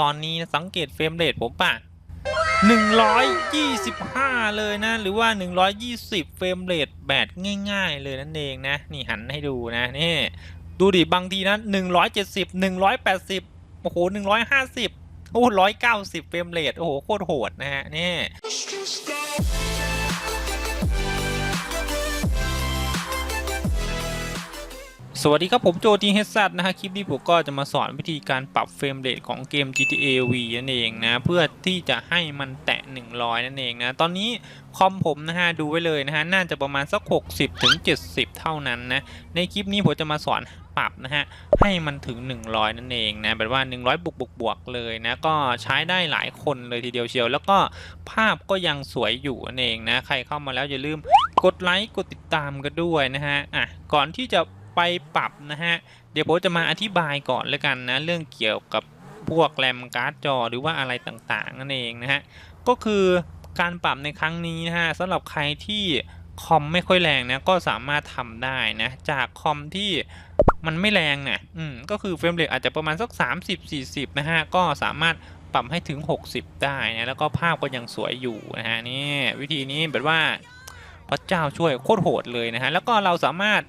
ตอนนี้สังเกตเฟรมเรทผมป่ะ 125 เลยนะ หรือว่า 120 เฟรมเรทแบตง่ายๆ เลยนั่นเองนะ นี่หันให้ดูนะนี่ดูดิบางทีนะ170 180 โอ้โห 150 โอ้190 เฟรมเรทโอ้โห โคตรโหดนะฮะนี่ สวัสดีครับผมโจทีเฮดซันะฮะคลิปนี้ผมก็จะมาสอนวิธีการปรับเฟรมเรทของเกม GTA V นั่นเองนะเพื่อที่จะให้มันแตะ 100 นั่นเองนะตอนนี้คอมผมนะฮะดูไว้เลยนะฮะน่าจะประมาณสัก 60ถึง70 เท่านั้นนะในคลิปนี้ผมจะมาสอนปรับนะฮะให้มันถึง 100 นั่นเองนะแบบว่า 100 บวกบวกบวกเลยนะก็ใช้ได้หลายคนเลยทีเดียวเชียว แล้วก็ภาพก็ยังสวยอยู่นั่นเองนะใครเข้ามาแล้วอย่าลืมกดไลค์กดติดตามกันด้วยนะฮะอะก่อนที่จะ ไปปรับนะฮะ เดี๋ยวผมจะมาอธิบายก่อนแล้วกันนะเรื่องเกี่ยวกับพวกแรมการ์ดจอหรือว่าอะไรต่างๆ นั่นเองนะฮะ ก็คือการปรับในครั้งนี้นะฮะสำหรับใครที่คอมไม่ค่อยแรงนะก็สามารถทำได้นะจากคอมที่มันไม่แรงนะอืมก็คือเฟรมเรทอาจจะประมาณสัก 30-40 นะฮะ ก็สามารถปรับให้ถึง 60 ได้นะแล้วก็ภาพก็ยังสวยอยู่นะฮะนี่วิธีนี้แบบว่าพระเจ้าช่วยโคตรโหดเลยนะฮะ แล้วก็เราสามารถ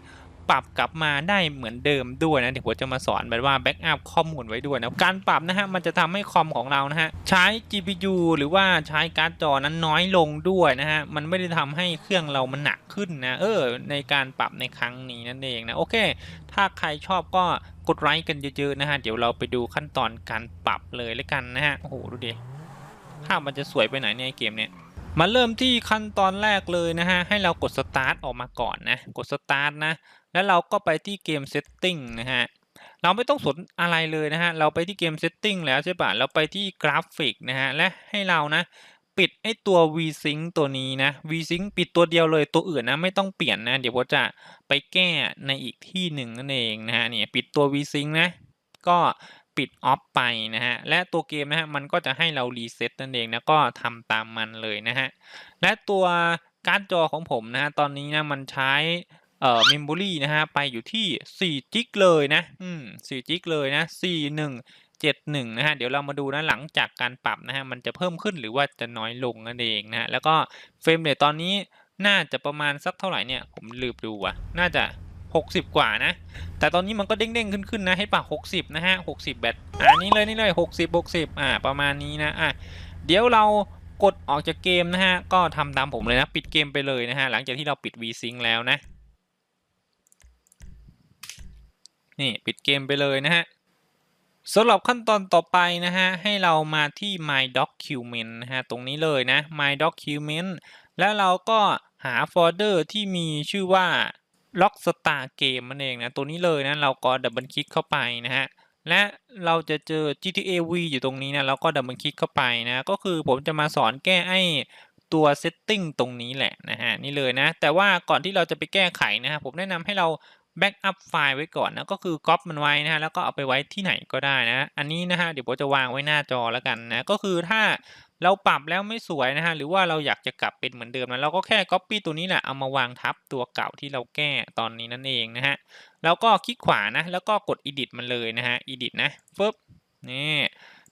ปรับกลับมาได้เหมือนเดิมด้วยนะเดี๋ยวผมจะมาสอนแบบว่าแบ็กอัพข้อมูลไว้ด้วยนะการปรับนะฮะมันจะทำให้คอมของเรานะฮะใช้ GPU หรือว่าใช้การ์ดจอนั้นน้อยลงด้วยนะฮะมันไม่ได้ทำให้เครื่องเรามันหนักขึ้นนะเออในการปรับในครั้งนี้นั่นเองนะโอเค ถ้าใครชอบก็กดไลค์กันเยอะๆนะฮะเดี๋ยวเราไปดูขั้นตอนการปรับเลยแล้วกันนะฮะโอ้โหดูดิภาพมันจะสวยไปไหนเนี่ยเกมเนี้ย มาเริ่มที่ขั้นตอนแรกเลยนะฮะ ให้เรากด start ออกมาก่อนนะ กด start นะ แล้วเราก็ไปที่เกม setting นะฮะ เราไม่ต้องสนอะไรเลยนะฮะ เราไปที่เกม setting แล้วใช่ปะเราไปที่กราฟิกนะฮะ และให้เรานะ ปิดไอตัว VSync ตัวนี้นะ VSync ปิดตัวเดียวเลย ตัวอื่นนะไม่ต้องเปลี่ยนนะ เดี๋ยวผมจะไปแก้ในอีกที่หนึ่งนั่นเองนะฮะ เนี่ยปิดตัว VSync นะ ก็ ปิดออฟไปนะฮะและตัวเกมนะฮะมันก็จะให้เรารีเซ็ตนั่นเองนะก็ทำตามมันเลยนะฮะและตัวการ์ดจอของผมนะฮะตอนนี้นะมันใช้เอ่อเมมโมรีนะฮะไปอยู่ที่4จิกเลยนะอืม4จิกเลยนะ4 1 7 1นะฮะเดี๋ยวเรามาดูนะหลังจากการปรับนะฮะมันจะเพิ่มขึ้นหรือว่าจะน้อยลงนั่นเองนะฮะแล้วก็เฟรมเรทตอนนี้น่าจะประมาณสักเท่าไหร่เนี่ยผมลืมดูอะน่าจะ 60 กว่านะ แต่ตอนนี้มันก็เด้งๆขึ้นๆนะให้ปะ60 นะฮะ 60 แบตอ่านี่เลยนี่เลย 60 60 อ่า ประมาณนี้นะอะเดี๋ยวเรากดออกจากเกมนะฮะ ก็ทำตามผมเลยนะ ปิดเกมไปเลยนะฮะ หลังจากที่เราปิด VSync แล้วนะ นี่ปิดเกมไปเลยนะฮะสำหรับขั้นตอนต่อไปนะฮะ ให้เรามาที่ my document นะฮะ ตรงนี้เลยนะ my document แล้วเราก็หาโฟลเดอร์ที่มีชื่อว่า Rockstar Game นั่นเองนะตัวนี้เลยนะเราก็ดับเบิลคลิกเข้าไปนะฮะและเราจะเจอ GTA V อยู่ตรงนี้นะเราก็ดับเบิลคลิกเข้าไปนะก็คือผมจะมาสอนแก้ไอตัว setting ตรงนี้แหละนะฮะนี่เลยนะแต่ว่าก่อนที่เราจะไปแก้ไขนะฮะผมแนะนำให้เราแบ็กอัพไฟล์ไว้ก่อนนะก็คือก๊อปมันไว้นะฮะแล้วก็เอาไปไว้ที่ไหนก็ได้นะ อันนี้นะฮะเดี๋ยวผมจะวางไว้หน้าจอแล้วกันนะก็คือถ้า เราปรับแล้วไม่สวยนะฮะหรือว่าเราอยากจะกลับเป็นเหมือนเดิมนะเราก็แค่ Copy ตัวนี้แหละเอามาวางทับตัวเก่าที่เราแก้ตอนนี้นั่นเองนะฮะแล้วก็คลิกขวานะแล้วก็กด Edit มันเลยนะฮะ Edit นะปึ๊บนี่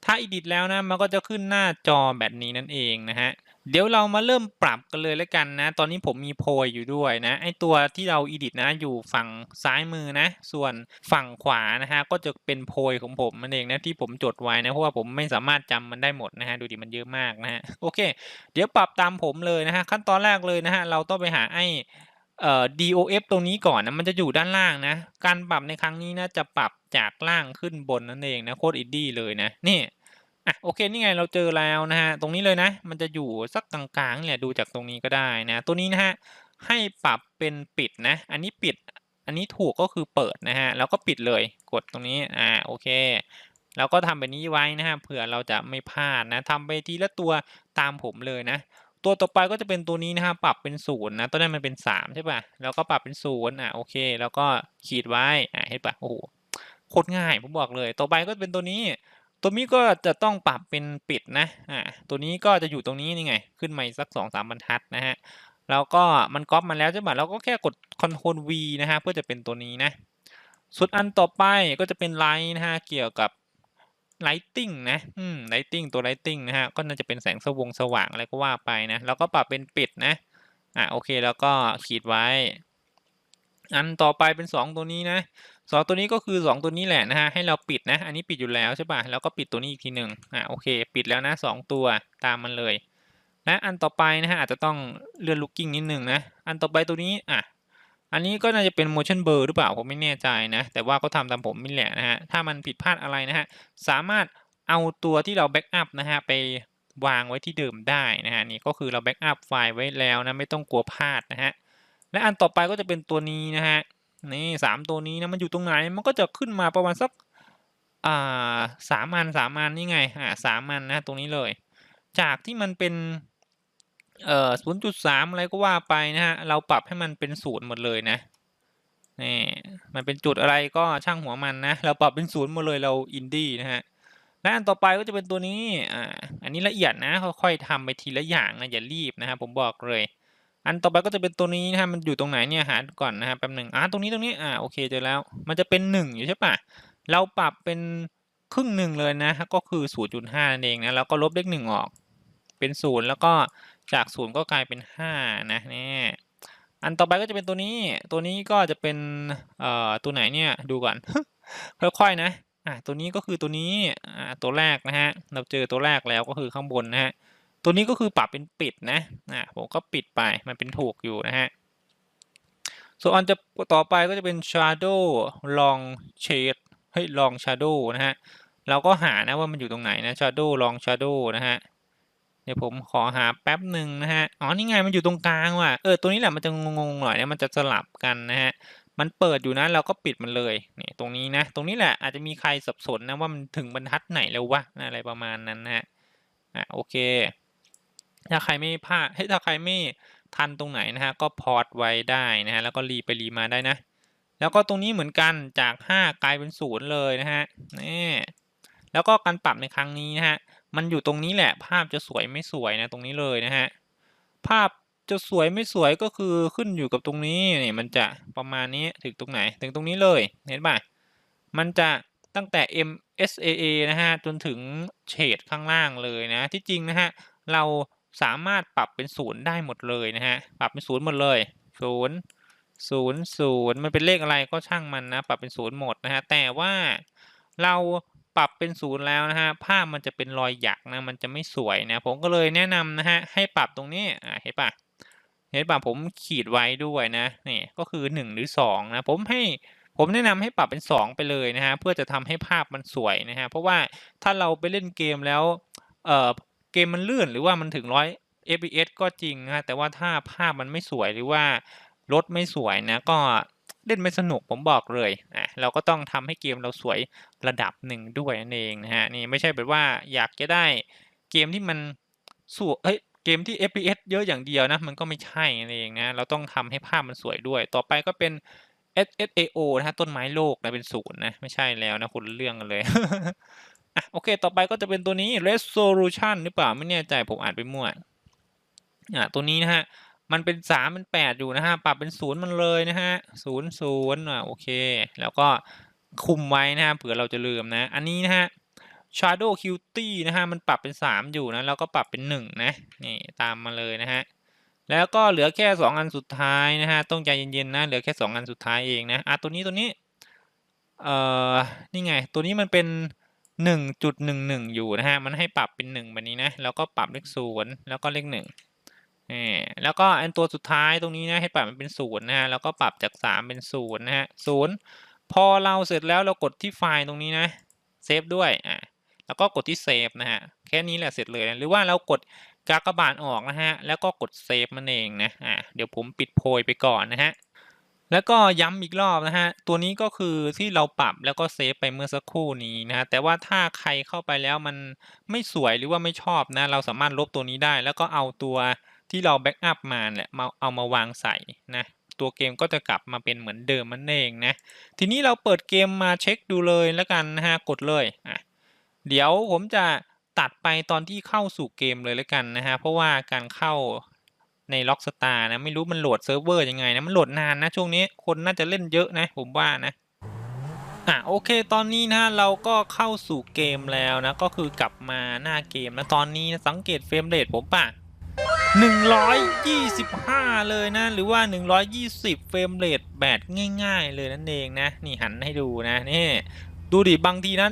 ถ้า Edit แล้วนะมันก็จะขึ้นหน้าจอแบบนี้นั่นเองนะฮะ เดี๋ยวเรามาเริ่มปรับกันเลยแล้วกันนะ ตอนนี้ผมมีโพยอยู่ด้วยนะ ไอตัวที่เรา edit นะอยู่ฝั่งซ้ายมือนะ ส่วนฝั่งขวานะฮะ ก็จะเป็นโพยของผมมันเองนะที่ผมจดไว้นะ เพราะว่าผมไม่สามารถจำมันได้หมดนะฮะ ดูดิมันเยอะมากนะฮะ โอเค เดี๋ยวปรับตามผมเลยนะฮะ ขั้นตอนแรกเลยนะฮะ เราต้องไปหาไอเอ่อ DOF ตรงนี้ก่อนนะ มันจะอยู่ด้านล่างนะ การปรับในครั้งนี้นะ จะปรับจากล่างขึ้นบนนั่นเองนะ โคตรอินดี้เลยนะ นี่ อะโอเคนี่ไงเราเจอแล้วนะฮะตรงนี้เลยนะ มันจะอยู่สักกลางๆเนี่ยดูจากตรงนี้ก็ได้นะตัวนี้นะฮะให้ปรับเป็นปิดนะ อันนี้ปิดอันนี้ถูกก็คือเปิดนะฮะแล้วก็ปิดเลยกดตรงนี้อ่าโอเคแล้วก็ทำแบบนี้ไว้นะฮะเผื่อเราจะไม่พลาดนะทำไปทีละตัวตามผมเลยนะ ตัวต่อไปก็จะเป็นตัวนี้นะฮะปรับเป็นศูนย์นะตอนนั้นมันเป็นสามใช่ป่ะแล้วก็ปรับเป็นศูนย์อะโอเค แล้วก็ขีดไว้อะเห็นป่ะโอ้โหโคตรง่ายผมบอกเลย ต่อไปก็เป็นตัวนี้ ตัวนี้ก็จะต้องปรับเป็นปิดนะอ่าตัวนี้ก็จะอยู่ตรงนี้นี่ไง ขึ้นมาสักสองสามบรรทัดนะฮะแล้วก็มันก๊อปมาแล้วใช่ไหมเราก็แค่กด Ctrl V นะฮะเพื่อจะเป็นตัวนี้นะส่วนอันต่อไปก็จะเป็นไลน์นะฮะเกี่ยวกับไลติงนะอืมไลติงตัวไลติงนะฮะก็น่าจะเป็นแสงสวงสว่างอะไรก็ว่าไปนะแล้วก็ปรับเป็นปิดนะอะโอเคแล้วก็ขีดไว้ อันต่อไปเป็นสองตัวนี้นะสองตัวนี้ก็คือสองตัวนี้แหละนะฮะให้เราปิดนะ อันนี้ปิดอยู่แล้วใช่ป่ะแล้วก็ปิดตัวนี้อีกทีหนึ่งอะโอเค ปิดแล้วนะสองตัวตามมันเลยและอันต่อไปนะฮะอาจจะต้องเลื่อน looking นิดนึงนะอันต่อไปตัวนี้อะอันนี้ก็น่าจะเป็น motion blur หรือเปล่าผมไม่แน่ใจนะ แต่ว่าก็ทำตามผมนี่แหละนะฮะถ้ามันผิดพลาดอะไรนะฮะสามารถเอาตัวที่เราแบ็กอัพนะฮะไปวางไว้ที่เดิมได้นะฮะนี่ก็คือเราแบ็กอัพไฟล์ไว้แล้วนะไม่ต้องกลัวพลาดนะฮะ และอันต่อไปก็จะเป็นตัวนี้นะฮะนี่สามตัวนี้นะมันอยู่ตรงไหนมันก็จะขึ้นมาประมาณสักอ่าสามอันสามอันนี่ไงอ่าสามอันนะตรงนี้เลย จากที่มันเป็นเอ่อศูนย์จุดสามอะไรก็ว่าไปนะฮะเราปรับให้มันเป็นศูนย์หมดเลยนะนี่มันเป็นจุดอะไรก็ช่างหัวมันนะเราปรับเป็นศูนย์หมดเลยเราอินดี้นะฮะและอันต่อไปก็จะเป็นตัวนี้อ่าอันนี้ละเอียดนะค่อยๆทำไปทีละอย่างนะอย่ารีบนะครับผมบอกเลย อันต่อไปก็จะเป็นตัวนี้นะฮะมันอยู่ตรงไหนเนี่ยหาก่อนนะฮะแป๊บหนึ่งอ่าตรงนี้ตรงนี้อ่าโอเคเจอแล้ว มันจะเป็นหนึ่งอยู่ใช่ปะเราปรับเป็นครึ่งหนึ่งเลยนะก็คือ 0.5นั่นเองนะแล้วก็ลบเลขหนึ่งออก เป็นศูนย์แล้วก็จากศูนย์ก็กลายเป็นห้านะเนี่ยอันต่อไปก็จะเป็นตัวนี้ ตัวนี้ก็จะเป็นเอ่อตัวไหนเนี่ยดูก่อนค่อยๆนะอ่าตัวนี้ก็คือตัวนี้อ่าตัวแรกนะฮะเราเจอตัวแรกแล้วก็คือข้างบนนะฮะ ตัวนี้ก็คือปรับเป็นปิดนะอ่าผมก็ปิดไปมันเป็นถูกอยู่นะฮะส่วนอันจะต่อไปก็จะเป็น shadow long shade เฮ้ย long shadow นะฮะเราก็หานะว่ามันอยู่ตรงไหนนะ shadow long shadow นะฮะเดี๋ยวผมขอหาแป๊บหนึ่งนะฮะอ๋อนี่ไงมันอยู่ตรงกลางว่ะเออตัวนี้แหละมันจะงงๆหน่อยนะมันจะสลับกันนะฮะมันเปิดอยู่นะเราก็ปิดมันเลยนี่ตรงนี้นะ ตรงนี้แหละอาจจะมีใครสับสนนะว่ามันถึงบรรทัดไหนแล้ววะอะไรประมาณนั้นนะฮะอะโอเค ถ้าใครไม่พลาดถ้าใครไม่ทันตรงไหนนะฮะก็พอดไว้ได้นะฮะแล้วก็รีไปรีมาได้นะ แล้วก็ตรงนี้เหมือนกันจาก 5 กลายเป็นศูนย์เลยนะฮะนี่แล้วก็การปรับในครั้งนี้นะฮะมันอยู่ตรงนี้แหละภาพจะสวยไม่สวยนะตรงนี้เลยนะฮะภาพจะสวยไม่สวยก็คือขึ้นอยู่กับตรงนี้นี่มันจะประมาณนี้ถึงตรงไหนถึงตรงนี้เลยเห็นป่ะมันจะตั้งแต่ MSAA นะฮะจนถึงเฉดข้างล่างเลยนะที่จริงนะฮะเรา สามารถปรับเป็นศูนย์ได้หมดเลยนะฮะ ปรับเป็นศูนย์หมดเลยศูนย์ศูนย์ศูนย์มันเป็นเลขอะไรก็ช่างมันนะ ปรับเป็นศูนย์หมดนะฮะ แต่ว่าเราปรับเป็นศูนย์แล้วนะฮะ ภาพมันจะเป็นรอยหยักนะ มันจะไม่สวยนะ ผมก็เลยแนะนำนะฮะ ให้ปรับตรงนี้ อ่าเห็นปะเห็นปะผมขีดไว้ด้วยนะ นี่ก็คือหนึ่งหรือสองนะ ผมให้ผมแนะนำให้ปรับเป็น 2 ไปเลยนะฮะเพื่อจะทำให้ภาพมันสวยนะฮะเพราะว่าถ้าเราไปเล่นเกมแล้วเอ่อ เกมมันเลื่อนหรือว่ามันถึงร้อย fps ก็จริงนะแต่ว่าถ้าภาพมันไม่สวยหรือว่ารถไม่สวยนะก็เล่นไม่สนุกผมบอกเลยอะเราก็ต้องทำให้เกมเราสวยระดับหนึ่งด้วยนั่นเองนะฮะนี่ไม่ใช่แบบว่าอยากจะได้เกมที่มันสวยเฮ้ยเกมที่ fps เยอะอย่างเดียวนะมันก็ไม่ใช่นั่นเองนะเราต้องทำให้ภาพมันสวยด้วย ต่อไปก็เป็น SSAO นะฮะต้นไม้โลกนะเป็นศูนย์นะไม่ใช่แล้วนะคนละเรื่องกันเลย อะโอเค ต่อไปก็จะเป็นตัวนี้ resolution หรือเปล่าไม่แน่ใจผมอ่านไปมั่วอะตัวนี้นะฮะมันเป็นสามเป็นแปดอยู่นะฮะปรับเป็นศูนย์มันเลยนะฮะศูนย์ศูนย์อะโอเค แล้วก็คุมไว้นะฮะเผื่อเราจะลืมนะ อันนี้นะฮะ shadow cutie นะฮะมันปรับเป็นสามอยู่นะแล้วก็ปรับเป็นหนึ่งนะนี่ตามมาเลยนะฮะแล้วก็เหลือแค่สองอันสุดท้ายนะฮะต้องใจเย็นๆนะเหลือแค่สองอันสุดท้ายเองนะอะตัวนี้ตัวนี้เอ่อนี่ไงตัวนี้มันเป็น หนึ่งจุดหนึ่งหนึ่งอยู่นะฮะ มันให้ปรับเป็นหนึ่งแบบนี้นะ แล้วก็ปรับเลขศูนย์แล้วก็เลขหนึ่งนี่แล้วก็อันตัวสุดท้ายตรงนี้นะให้ปรับมันเป็นศูนย์นะฮะ แล้วก็ปรับจากสามเป็นศูนย์นะฮะศูนย์พอเราเสร็จแล้วเรากดที่ไฟล์ตรงนี้นะ เซฟด้วย อะ แล้วก็กดที่เซฟนะฮะ แค่นี้แหละเสร็จเลยนะหรือว่าเรากดกากบาทออกนะฮะ แล้วก็กดเซฟมันเองนะ อ่าเดี๋ยวผมปิดโพยไปก่อนนะฮะ แล้วก็ย้ำอีกรอบนะฮะ ตัวนี้ก็คือที่เราปรับแล้วก็เซฟไปเมื่อสักครู่นี้นะฮะแต่ว่าถ้าใครเข้าไปแล้วมันไม่สวยหรือว่าไม่ชอบนะ เราสามารถลบตัวนี้ได้ แล้วก็เอาตัวที่เราแบ็กอัพมาแหละมาเอามาวางใส่นะ ตัวเกมก็จะกลับมาเป็นเหมือนเดิมมันเองนะ ทีนี้เราเปิดเกมมาเช็คดูเลยแล้วกันนะฮะ กดเลยอะเดี๋ยวผมจะตัดไปตอนที่เข้าสู่เกมเลยแล้วกันนะฮะ เพราะว่าการเข้า ใน Rockstar นะไม่รู้มันโหลดเซิร์ฟเวอร์ยังไงนะมันโหลดนานนะช่วงนี้คนน่าจะเล่นเยอะนะผมว่านะอะโอเคตอนนี้นะเราก็เข้าสู่เกมแล้วนะก็คือกลับมาหน้าเกมนะตอนนี้นะสังเกตเฟรมเรทผมป่ะ125 เลยนะ หรือว่า 120 เฟรมเรทแบบง่าย ๆ เลยนั่นเองนะ นี่หันให้ดูนะนี่ดูดิบางทีนะ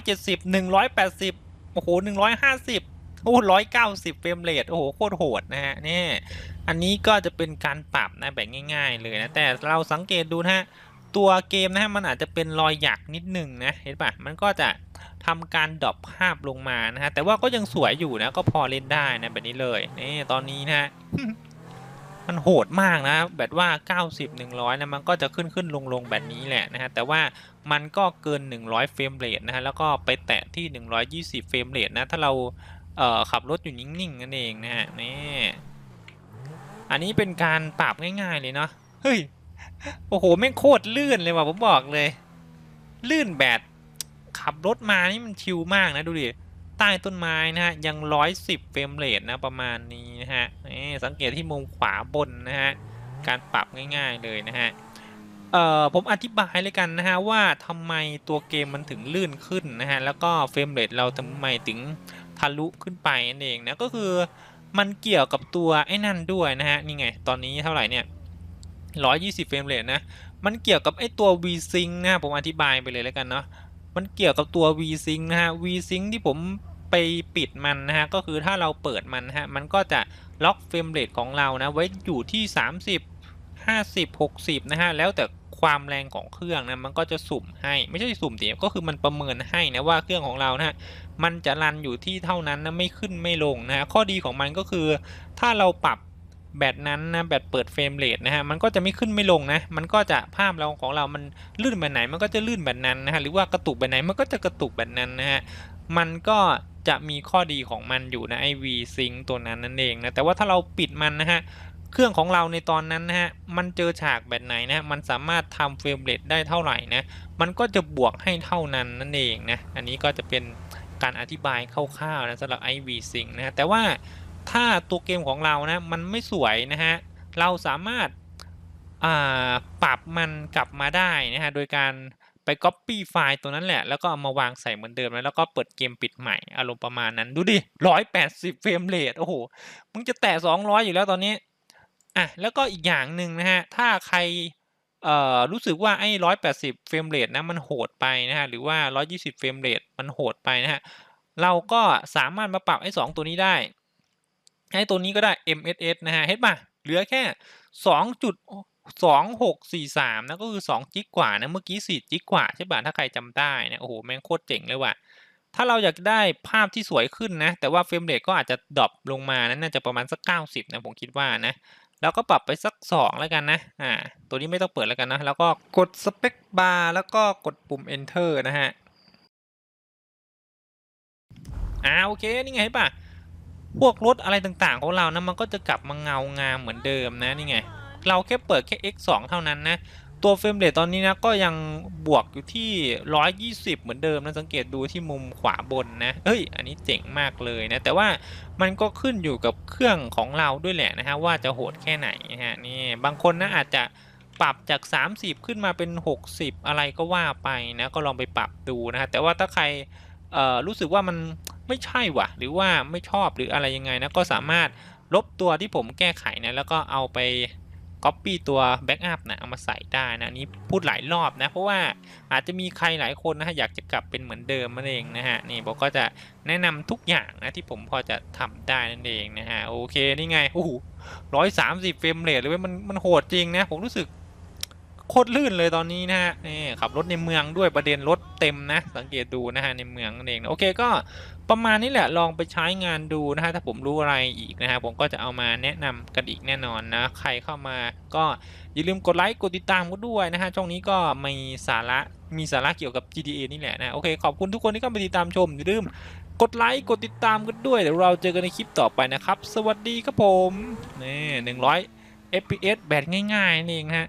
170 180 โอ้โห 150 โอ้190เก้าสิบเฟรมเรทโอ้โหโคตรโหดนะฮะนี่อันนี้ก็จะเป็นการปรับนะแบบง่าย ๆ เลยนะแต่เราสังเกตดูนะฮะตัวเกมนะฮะมันอาจจะเป็นรอยหยักนิดหนึ่งนะเห็นปะมันก็จะทำการดรอปภาพลงมานะฮะแต่ว่าก็ยังสวยอยู่นะก็พอเล่นได้นะแบบนี้เลยนี่ตอนนี้นะฮะมันโหดมากนะแบบว่า 90 100นะมันก็จะขึ้นขึ้นลงลงแบบนี้แหละนะฮะแต่ว่ามันก็เกิน 100 เฟรมเรทนะฮะแล้วก็ไปแตะที่ 120 เฟรมเรทนะถ้าเรา เอ่อขับรถอยู่นิ่งๆนั่นเองนะฮะนี่อันนี้เป็นการปรับง่ายๆเลยเนาะเฮ้ยโอ้โหแม่งโคตรลื่นเลยว่ะผมบอกเลย ลื่นแบบขับรถมานี่มันชิลมากนะดูดิใต้ต้นไม้นะฮะยังร้อยสิบเฟรมเรทนะประมาณนี้นะฮะนี่สังเกตที่มุมขวาบนนะฮะการปรับง่าย ๆเลยนะฮะเอ่อผมอธิบายเลยกันนะฮะว่าทำไมตัวเกมมันถึงลื่นขึ้นนะฮะแล้วก็เฟรมเรทเราทำไมถึง ลุขึ้นไปนั่นเองนะก็คือมันเกี่ยวกับตัวไอ้นั่นด้วยนะฮะนี่ไงตอนนี้เท่าไหร่เนี่ย120เฟรมเรทนะมันเกี่ยวกับไอ้ตัว VSync นะผมอธิบายไปเลยแล้วกันเนาะมันเกี่ยวกับตัว VSync นะฮะ VSync ที่ผมไปปิดมันนะฮะก็คือถ้าเราเปิดมันนะฮะมันก็จะล็อกเฟรมเรทของเรานะไว้อยู่ที่ 30 50 60นะฮะแล้วแต่ ความแรงของเครื่องนะมันก็จะสุ่มให้ไม่ใช่สุ่มเดียวก็คือมันประเมินให้นะว่าเครื่องของเรานะฮะมันจะรันอยู่ที่เท่านั้นนะไม่ขึ้นไม่ลงนะข้อดีของมันก็คือ ถ้าเราปรับแบตนั้นนะแบตเปิดเฟรมเรทนะฮะมันก็จะไม่ขึ้นไม่ลงนะมันก็จะภาพเราของเรามันลื่นแบบไหนมันก็จะลื่นแบบนั้นนะฮะหรือว่ากระตุกแบบไหนมันก็จะกระตุกแบบนั้นนะฮะมันก็จะมีข้อดีของมันอยู่นะไอ V-Sync ตัวนั้นนั่นเองนะแต่ว่าถ้าเราปิดมันนะฮะ เครื่องของเราในตอนนั้นนะฮะ มันเจอฉากแบบไหนนะ มันสามารถทำเฟรมเรทได้เท่าไหร่นะ มันก็จะบวกให้เท่านั้นนั่นเองนะ อันนี้ก็จะเป็นการอธิบายคร่าวๆนะสำหรับ IV Sync นะแต่ว่าถ้าตัวเกมของเรานะ มันไม่สวยนะฮะ เราสามารถอ่าปรับมันกลับมาได้นะฮะ โดยการไป Copy ไฟล์ตัวนั้นแหละ แล้วก็เอามาวางใส่เหมือนเดิม แล้วก็เปิดเกมปิดใหม่ อารมณ์ประมาณนั้น ดูดิ 180 เฟรมเรท โอ้โห มึงจะแตะ 200 อยู่แล้วตอนนี้ อะแล้วก็อีกอย่างหนึ่งนะฮะ ถ้าใครเอ่อรู้สึกว่าไอ้180เฟรมเรทนะมันโหดไปนะฮะหรือว่า120เฟรมเรทมันโหดไปนะฮะเราก็สามารถมาปรับไอ้2ตัวนี้ได้ไอ้ตัวนี้ก็ได้ MSS นะฮะเห็นป่ะเหลือแค่2.2643นะก็คือ2จิกกว่านะเมื่อกี้4จิกกว่าใช่ป่ะถ้าใครจำได้นะโอ้โหแม่งโคตรเจ๋งเลยว่ะถ้าเราอยากได้ภาพที่สวยขึ้นนะแต่ว่าเฟรมเรทก็อาจจะดรอปลงมานะน่าจะประมาณสัก90นะผมคิดว่านะ แล้วก็ปรับไปสัก 2 แล้วกันนะ อ่า ตัวนี้ไม่ต้องเปิดแล้วกันนะ แล้วก็กดสเปคบาร์แล้วก็กดปุ่ม Enter นะฮะ อ่า โอเค นี่ไงป่ะ พวกรถอะไรต่างๆของเรานะ มันก็จะกลับมาเงางามเหมือนเดิมนะ นี่ไง เราแค่เปิดแค่ x 2เท่านั้นนะ ตัวเฟรมเรทตอนนี้นะก็ยังบวกอยู่ที่ 120 เหมือนเดิมนะสังเกตดูที่มุมขวาบนนะเฮ้ย อันนี้เจ๋งมากเลยนะ แต่ว่ามันก็ขึ้นอยู่กับเครื่องของเราด้วยแหละนะฮะว่าจะโหดแค่ไหนนะฮะนี่บางคนนะอาจจะปรับจาก 30 ขึ้นมาเป็น 60 อะไรก็ว่าไปนะก็ลองไปปรับดูนะฮะแต่ว่าถ้าใครรู้สึกว่ามันไม่ใช่ว่ะหรือว่าไม่ชอบหรืออะไรยังไงนะก็สามารถลบตัวที่ผมแก้ไขนะแล้วก็เอาไป Copy ตัว Backup นะเอามาใส่ได้นะนนี้พูดหลายรอบนะเพราะว่าอาจจะมีใครหลายคนนะฮะอยากจะกลับเป็นเหมือนเดิมนั่นเองนะฮะนี่บอกก็จะแนะนำทุกอย่างนะที่ผมพอจะทำได้นั่นเองนะฮะโอเคนี่ไงโอ้โหร้อยสามสิบเฟรมเรทเลยมันมันโหดจริงนะผมรู้สึก โคตรลื่นเลยตอนนี้นะฮะนี่ขับรถในเมืองด้วยประเด็นรถเต็มนะ สังเกตดูนะฮะในเมืองนั่นเองโอเคก็ประมาณนี้แหละลองไปใช้งานดูนะฮะถ้าผมรู้อะไรอีกนะฮะผมก็จะเอามาแนะนำกันอีกแน่นอนนะ ใครเข้ามาก็อย่าลืมกดไลค์กดติดตามกันด้วยนะฮะช่องนี้ก็มีสาระมีสาระเกี่ยวกับ GTA นี่แหละนะโอเคขอบคุณทุกคนที่เข้ามาติดตามชมอย่าลืมกดไลค์กดติดตามกันด้วยเดี๋ยวเราเจอกันในคลิปต่อไปนะครับ สวัสดีครับผมนี่หนึ่งร้อย FPS แบบง่ายๆนี่เองฮะ